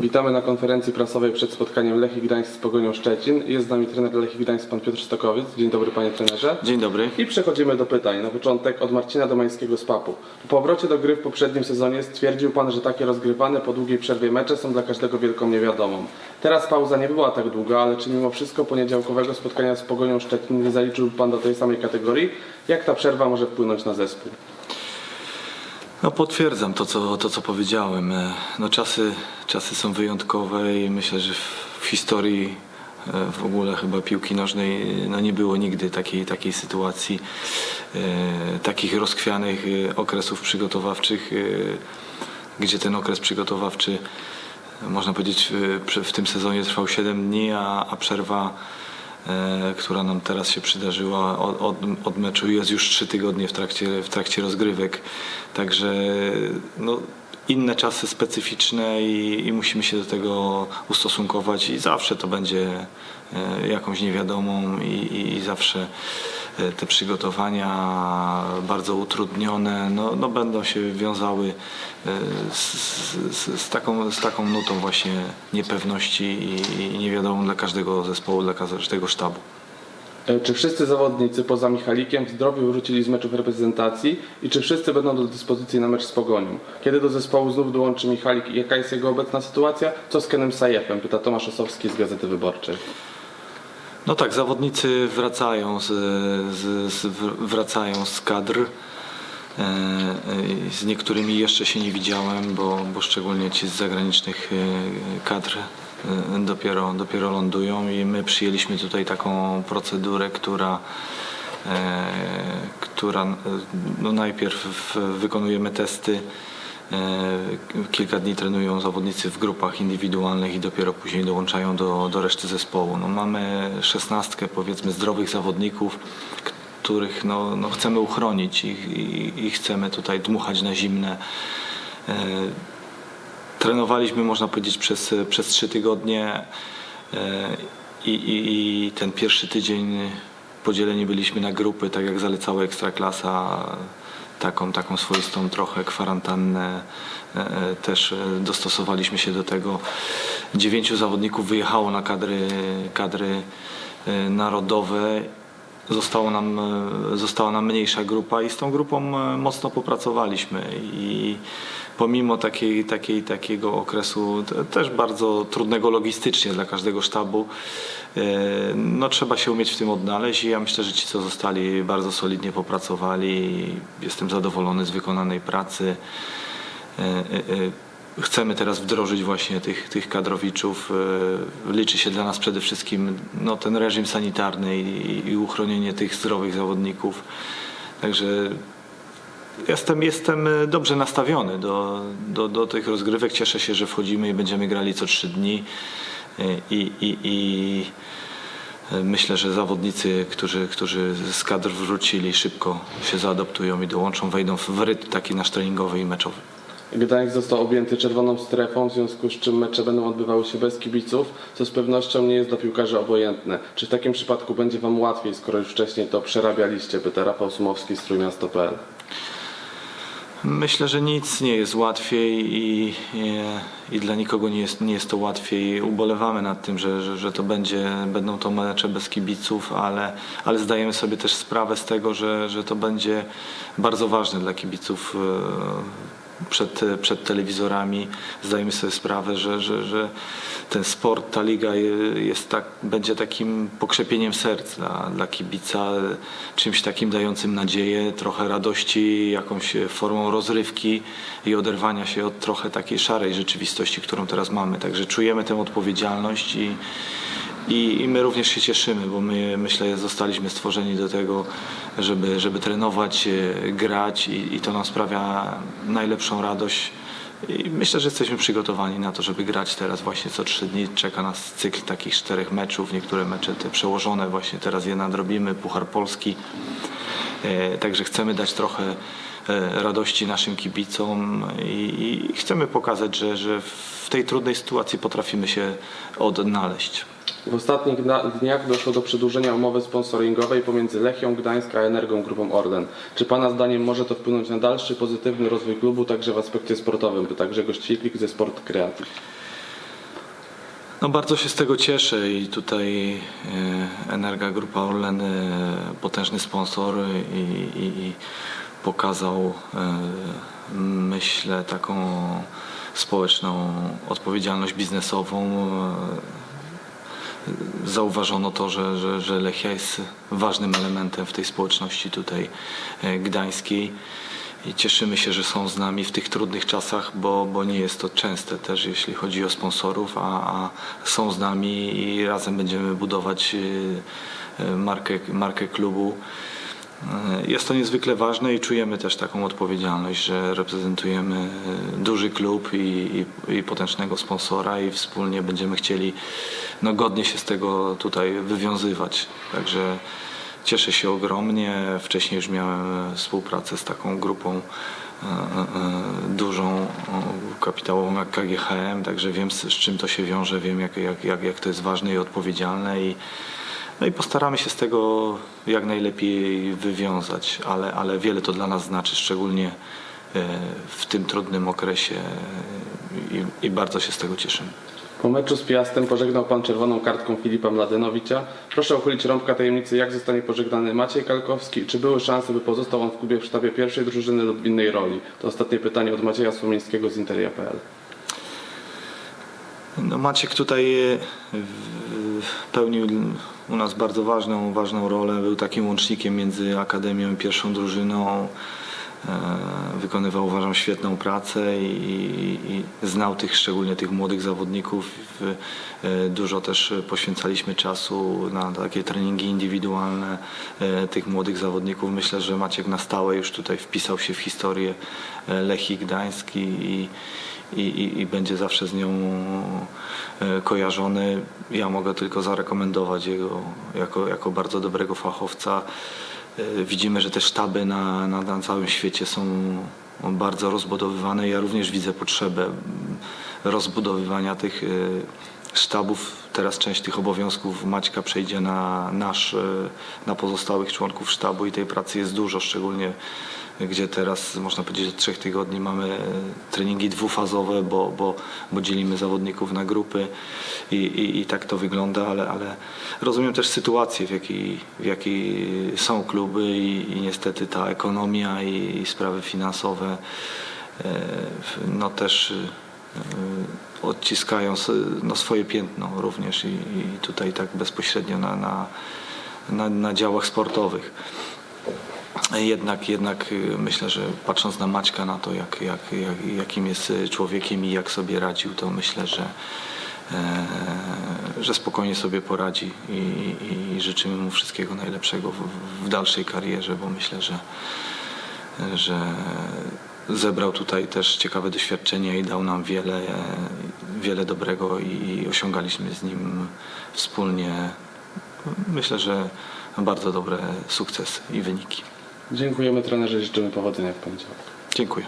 Witamy na konferencji prasowej przed spotkaniem Lechii Gdańsk z Pogonią Szczecin. Jest z nami trener Lechii Gdańsk, pan Piotr Stokowiec. Dzień dobry panie trenerze. Dzień dobry. I przechodzimy do pytań. Na początek od Marcina Domańskiego z Papu. Po powrocie do gry w poprzednim sezonie stwierdził pan, że takie rozgrywane po długiej przerwie mecze są dla każdego wielką niewiadomą. Teraz pauza nie była tak długa, ale czy mimo wszystko poniedziałkowego spotkania z Pogonią Szczecin nie zaliczył pan do tej samej kategorii? Jak ta przerwa może wpłynąć na zespół? No potwierdzam to co, to, co powiedziałem. E, No czasy, czasy są wyjątkowe i myślę, że w, historii e, w ogóle chyba piłki nożnej no nie było nigdy takiej, takiej sytuacji, e, takich rozchwianych e, okresów przygotowawczych, e, gdzie ten okres przygotowawczy można powiedzieć w, w tym sezonie trwał 7 dni, a, a przerwa e, która nam teraz się przydarzyła od, od, od meczu jest już trzy tygodnie w trakcie, w trakcie rozgrywek. Także no, inne czasy specyficzne i, i musimy się do tego ustosunkować i zawsze to będzie e, jakąś niewiadomą i, i, i zawsze e, te przygotowania bardzo utrudnione no, no będą się wiązały e, z, z, z, taką, z taką nutą właśnie niepewności i, i niewiadomą dla każdego zespołu, dla każdego sztabu. E, Czy wszyscy zawodnicy poza Michalikiem w zdrowiu wrócili z meczów reprezentacji i czy wszyscy będą do dyspozycji na mecz z Pogonią? Kiedy do zespołu znów dołączy Michalik i jaka jest jego obecna sytuacja? Co z Kenem Sajefem? Pyta Tomasz Osowski z Gazety Wyborczej. No tak, zawodnicy wracają z, z, z, wracają z kadr. E, e, Z niektórymi jeszcze się nie widziałem, bo, bo szczególnie ci z zagranicznych e, kadr dopiero, dopiero lądują i my przyjęliśmy tutaj taką procedurę, która, która no najpierw wykonujemy testy. E, Kilka dni trenują zawodnicy w grupach indywidualnych i dopiero później dołączają do, do reszty zespołu. No mamy szesnastkę powiedzmy zdrowych zawodników, których no, no chcemy uchronić i, i, i chcemy tutaj dmuchać na zimne. E, Trenowaliśmy, można powiedzieć, przez, przez trzy tygodnie e, i, i, i ten pierwszy tydzień podzieleni byliśmy na grupy, tak jak zalecała Ekstraklasa, taką, taką swoistą trochę kwarantannę e, e, też e, dostosowaliśmy się do tego. Dziewięciu zawodników wyjechało na kadry, kadry narodowe zostało nam, e, została nam mniejsza grupa i z tą grupą e, mocno popracowaliśmy i pomimo takiej, takiej, takiego okresu te- też bardzo trudnego logistycznie dla każdego sztabu, e, no trzeba się umieć w tym odnaleźć i ja myślę, że ci co zostali bardzo solidnie popracowali. Jestem zadowolony z wykonanej pracy. Chcemy teraz wdrożyć właśnie tych, tych kadrowiczów. E, Liczy się dla nas przede wszystkim no, ten reżim sanitarny i, i uchronienie tych zdrowych zawodników. Także jestem, jestem e, dobrze nastawiony do, do, do tych rozgrywek. Cieszę się, że wchodzimy i będziemy grali co trzy dni. E, I, i, i myślę, że zawodnicy, którzy, którzy z kadr wrócili, szybko się zaadoptują i dołączą, wejdą w rytm taki nasz treningowy i meczowy. Gdańsk został objęty czerwoną strefą, w związku z czym mecze będą odbywały się bez kibiców, co z pewnością nie jest dla piłkarzy obojętne. Czy w takim przypadku będzie Wam łatwiej, skoro już wcześniej to przerabialiście? Pyta Rafał Sumowski z Trójmiasto.pl. Myślę, że nic nie jest łatwiej i, i, i dla nikogo nie jest, nie jest to łatwiej. Ubolewamy nad tym, że, że, że to będzie, będą to mecze bez kibiców, ale, ale zdajemy sobie też sprawę z tego, że, że to będzie bardzo ważne dla kibiców e, przed, przed telewizorami. Zdajemy sobie sprawę, że, że, że ten sport, ta liga je- jest tak, będzie takim pokrzepieniem serc dla, dla kibica, czymś takim dającym nadzieję, trochę radości, jakąś formą rozrywki i oderwania się od trochę takiej szarej rzeczywistości, którą teraz mamy. Także czujemy tę odpowiedzialność i, i, I my również się cieszymy, bo my myślę zostaliśmy stworzeni do tego, żeby, żeby trenować, e, grać i, i to nam sprawia najlepszą radość. I myślę, że jesteśmy przygotowani na to, żeby grać teraz właśnie co trzy dni. Czeka nas cykl takich czterech meczów, niektóre mecze te przełożone, właśnie teraz je nadrobimy, Puchar Polski. E, Także chcemy dać trochę radości naszym kibicom i, i chcemy pokazać, że, że w tej trudnej sytuacji potrafimy się odnaleźć. W ostatnich dniach doszło do przedłużenia umowy sponsoringowej pomiędzy Lechią Gdańsk a Energią Grupą Orlen. Czy Pana zdaniem może to wpłynąć na dalszy pozytywny rozwój klubu także w aspekcie sportowym? Pyta Grzegorz Ćwiklik ze Sport Creative. No bardzo się z tego cieszę i tutaj e, Energa Grupa Orlen, e, potężny sponsor i, i, i pokazał e, myślę taką społeczną odpowiedzialność biznesową. E, Zauważono to, że, że, że Lechia jest ważnym elementem w tej społeczności tutaj e, gdańskiej. I cieszymy się, że są z nami w tych trudnych czasach, bo, bo nie jest to częste też, jeśli chodzi o sponsorów, a, a są z nami i razem będziemy budować markę, markę klubu. E, Jest to niezwykle ważne i czujemy też taką odpowiedzialność, że reprezentujemy e, duży klub i, i, i potężnego sponsora i wspólnie będziemy chcieli no, godnie się z tego tutaj wywiązywać. Także cieszę się ogromnie. Wcześniej już miałem e, współpracę z taką grupą dużą, kapitałową jak KGHM, także wiem z czym to się wiąże, wiem jak, jak, jak, jak to jest ważne i odpowiedzialne i no i postaramy się z tego jak najlepiej wywiązać, ale, ale wiele to dla nas znaczy, szczególnie e, w tym trudnym okresie i, i bardzo się z tego cieszymy. Po meczu z Piastem pożegnał pan czerwoną kartką Filipa Mladenowicza. Proszę uchylić rąbka tajemnicy, jak zostanie pożegnany Maciej Kalkowski. Czy były szanse, by pozostał on w klubie w sztabie pierwszej drużyny lub w innej roli? To ostatnie pytanie od Macieja Słomińskiego z Interia.pl. No Maciek tutaj e, pełnił u nas bardzo ważną, ważną rolę. Był takim łącznikiem między Akademią i pierwszą drużyną. E, Wykonywał uważam świetną pracę i, i, znał tych, szczególnie tych młodych zawodników. E, Dużo też poświęcaliśmy czasu na takie treningi indywidualne e, tych młodych zawodników. Myślę, że Maciek na stałe już tutaj wpisał się w historię Lechii Gdańsk i, i, i, będzie zawsze z nią kojarzony. Ja mogę tylko zarekomendować jego jako, jako bardzo dobrego fachowca. E, Widzimy, że te sztaby na, na, na całym świecie są bardzo rozbudowywane. Ja również widzę potrzebę rozbudowywania tych e, sztabów. Teraz część tych obowiązków Maćka przejdzie na nasz, e, na pozostałych członków sztabu i tej pracy jest dużo, szczególnie gdzie teraz można powiedzieć od trzech tygodni mamy e, treningi dwufazowe, bo, bo, bo dzielimy zawodników na grupy i, i, i tak to wygląda, ale, ale rozumiem też sytuację, w jakiej, w jakiej są kluby i, i niestety ta ekonomia i, i sprawy finansowe e, no też e, odciskają no, swoje piętno również i, i tutaj tak bezpośrednio na, na, na, na działach sportowych. Jednak, jednak y, myślę, że patrząc na Maćka, na to, jak, jak, jak, jakim jest y, człowiekiem i jak sobie radził, to myślę, że, e, że spokojnie sobie poradzi i, i, i życzymy mu wszystkiego najlepszego w, w dalszej karierze, bo myślę, że, że zebrał tutaj też ciekawe doświadczenia i dał nam wiele, wiele dobrego i osiągaliśmy z nim wspólnie, myślę, że bardzo dobre sukcesy i wyniki. Dziękujemy trenerze życzymy powodzenia w poniedziałek. Dziękuję.